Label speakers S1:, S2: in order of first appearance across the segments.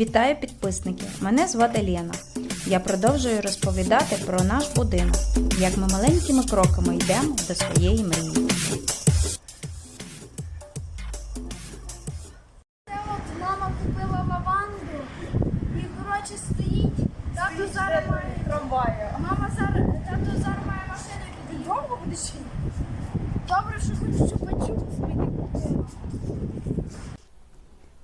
S1: Вітаю підписники! Мене звати Лена. Я продовжую розповідати про наш будинок, як ми маленькими кроками йдемо до своєї мрії.
S2: Це от мама купила лаванду і коротше стоїть. Тато зараз має
S3: трамваю.
S2: мама зараз тато зараз має машину і піде. Довго буде ще? Добре, що хоч чупа-чупс мені купила.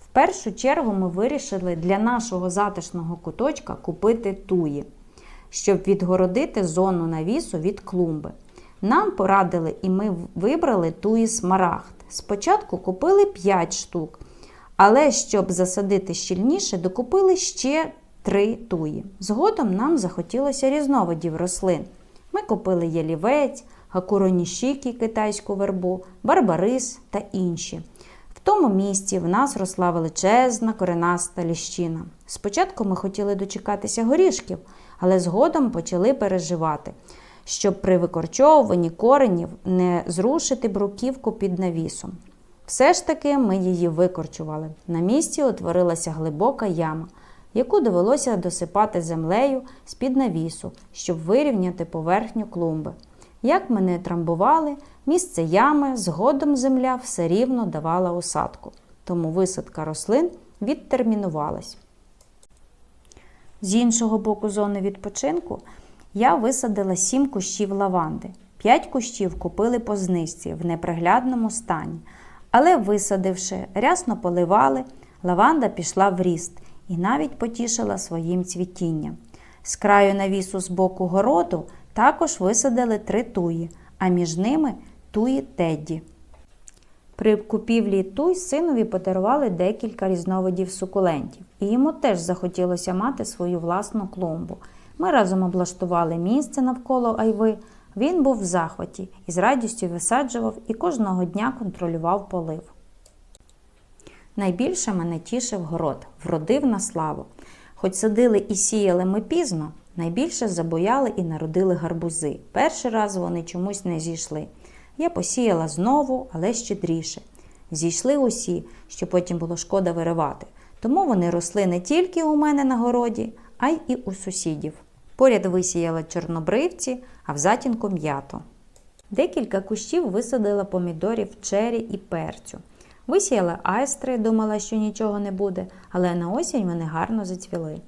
S1: В першу чергу ми вирішили для нашого затишного куточка купити туї, щоб відгородити зону навісу від клумби. Нам порадили і ми вибрали туї смарагд. Спочатку купили 5 штук, але щоб засадити щільніше, докупили ще 3 туї. Згодом нам захотілося різновидів рослин. Ми купили ялівець, гакуронішікі китайську вербу, барбарис та інші. Тому місці в нас росла величезна коренаста ліщина. Спочатку ми хотіли дочекатися горішків, але згодом почали переживати, щоб при викорчовуванні коренів не зрушити бруківку під навісом. Все ж таки ми її викорчували. На місці утворилася глибока яма, яку довелося досипати землею з-під навісу, щоб вирівняти поверхню клумби. Як ми не трамбували, місце ями згодом земля все рівно давала осадку, тому висадка рослин відтермінувалась. З іншого боку зони відпочинку я висадила 7 кущів лаванди. 5 кущів купили по знижці в неприглядному стані. Але висадивши, рясно поливали, лаванда пішла в ріст і навіть потішила своїм цвітінням. З краю навісу з боку городу також висадили три туї, а між ними туї Тедді. При купівлі туй синові подарували декілька різновидів сукулентів, і йому теж захотілося мати свою власну клумбу. Ми разом облаштували місце навколо айви. Він був в захваті і з радістю висаджував і кожного дня контролював полив. Найбільше мене тішив город, вродив на славу. Хоч садили і сіяли ми пізно, найбільше забояли і народили гарбузи. Перший раз вони чомусь не зійшли. Я посіяла знову, але щедріше. Зійшли усі, що потім було шкода виривати. Тому вони росли не тільки у мене на городі, а й і у сусідів. Поряд висіяла чорнобривці, а в затінку м'ято. Декілька кущів висадила помідорів, чері і перцю. Висіяла айстри, думала, що нічого не буде, але на осінь вони гарно зацвіли.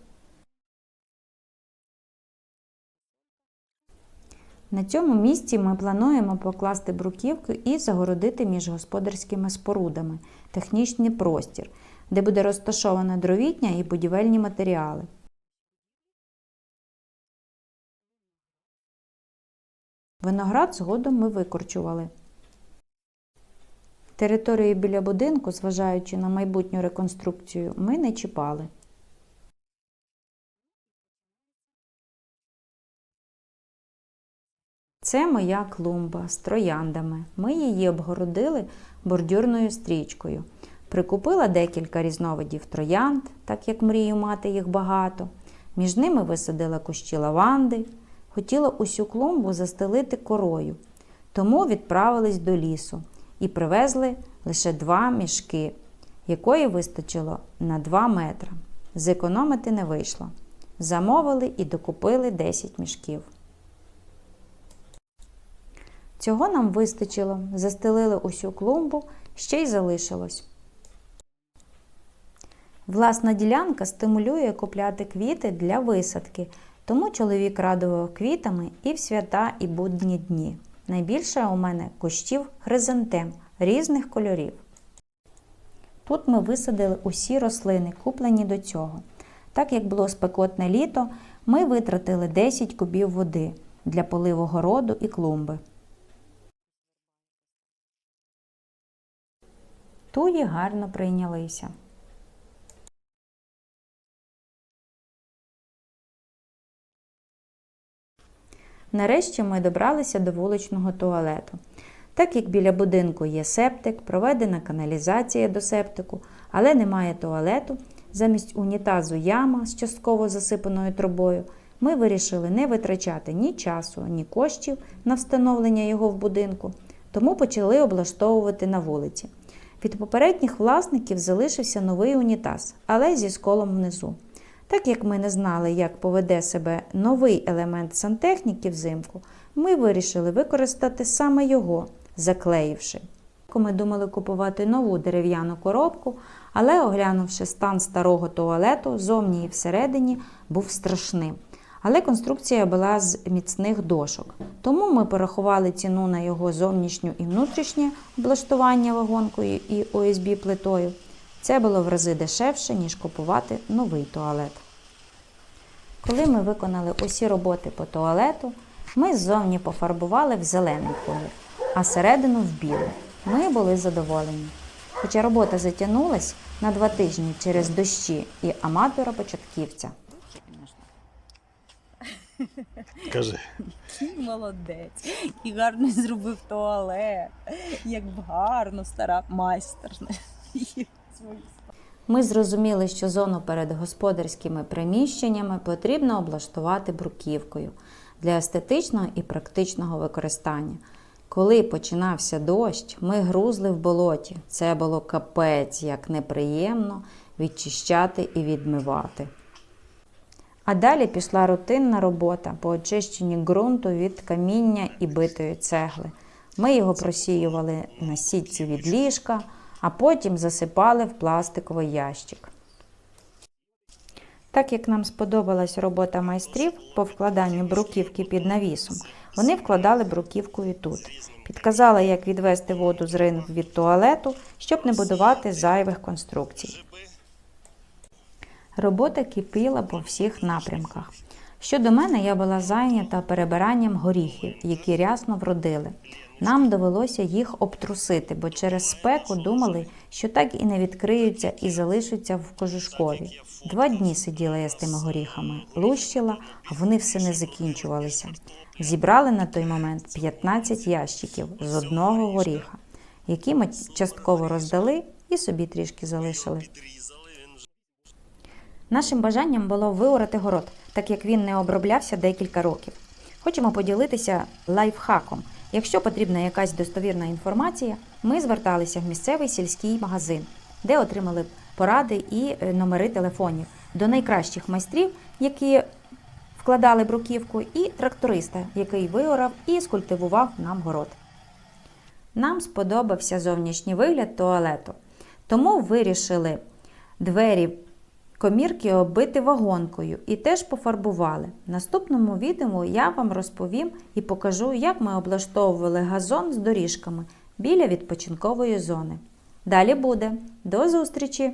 S1: На цьому місці ми плануємо покласти бруківку і загородити між господарськими спорудами технічний простір, де буде розташована дровітня і будівельні матеріали. Виноград згодом ми викорчували. Територію біля будинку, зважаючи на майбутню реконструкцію, ми не чіпали. Це моя клумба з трояндами. Ми її обгородили бордюрною стрічкою. Прикупила декілька різновидів троянд, так як мрію мати їх багато. Між ними висадила кущі лаванди. Хотіла усю клумбу застелити корою, тому відправились до лісу і привезли лише два мішки, якої вистачило на 2 метри. Зекономити не вийшло. Замовили і докупили 10 мішків. Цього нам вистачило, застелили усю клумбу, ще й залишилось. Власна ділянка стимулює купляти квіти для висадки, тому чоловік радував квітами і в свята, і будні дні. Найбільше у мене кущів хризантем різних кольорів. Тут ми висадили усі рослини, куплені до цього. Так як було спекотне літо, ми витратили 10 кубів води для поливу городу і клумби. Туї гарно прийнялися. Нарешті ми добралися до вуличного туалету. Так як біля будинку є септик, проведена каналізація до септику, але немає туалету, замість унітазу яма з частково засипаною трубою, ми вирішили не витрачати ні часу, ні коштів на встановлення його в будинку, тому почали облаштовувати на вулиці. Від попередніх власників залишився новий унітаз, але зі сколом внизу. Так як ми не знали, як поведе себе новий елемент сантехніки взимку, ми вирішили використати саме його, заклеївши. Ми думали купувати нову дерев'яну коробку, але оглянувши стан старого туалету, зовні і всередині був страшним. Але конструкція була з міцних дошок. Тому ми порахували ціну на його зовнішню і внутрішнє облаштування вагонкою і ОСБ плитою. Це було в рази дешевше, ніж купувати новий туалет. Коли ми виконали усі роботи по туалету, ми ззовні пофарбували в зелений колір, а середину в білий. Ми були задоволені. Хоча робота затягнулась на два тижні через дощі і аматора-початківця.
S3: Кажи.
S4: Який молодець, і гарно зробив туалет, як гарно стара майстер.
S1: Ми зрозуміли, що зону перед господарськими приміщеннями потрібно облаштувати бруківкою для естетичного і практичного використання. Коли починався дощ, ми грузли в болоті. Це було капець, як неприємно відчищати і відмивати. А далі пішла рутинна робота по очищенні ґрунту від каміння і битої цегли. Ми його просіювали на сітці від ліжка, а потім засипали в пластиковий ящик. Так як нам сподобалась робота майстрів по вкладанню бруківки під навісом, вони вкладали бруківку і тут. Підказали, як відвести воду з рин від туалету, щоб не будувати зайвих конструкцій. Робота кипіла по всіх напрямках. Щодо мене, я була зайнята перебиранням горіхів, які рясно вродили. Нам довелося їх обтрусити, бо через спеку думали, що так і не відкриються і залишаться в кожушкові. Два дні сиділа я з тими горіхами, лущила, а вони все не закінчувалися. Зібрали на той момент 15 ящиків з одного горіха, які ми частково роздали і собі трішки залишили. Нашим бажанням було виорати город, так як він не оброблявся декілька років. Хочемо поділитися лайфхаком. Якщо потрібна якась достовірна інформація, ми зверталися в місцевий сільський магазин, де отримали поради і е, номери телефонів до найкращих майстрів, які вкладали бруківку, і тракториста, який виорав і скультивував нам город. Нам сподобався зовнішній вигляд туалету, тому вирішили двері комірки оббити вагонкою і теж пофарбували. В наступному відео я вам розповім і покажу, як ми облаштовували газон з доріжками біля відпочинкової зони. Далі буде. До зустрічі!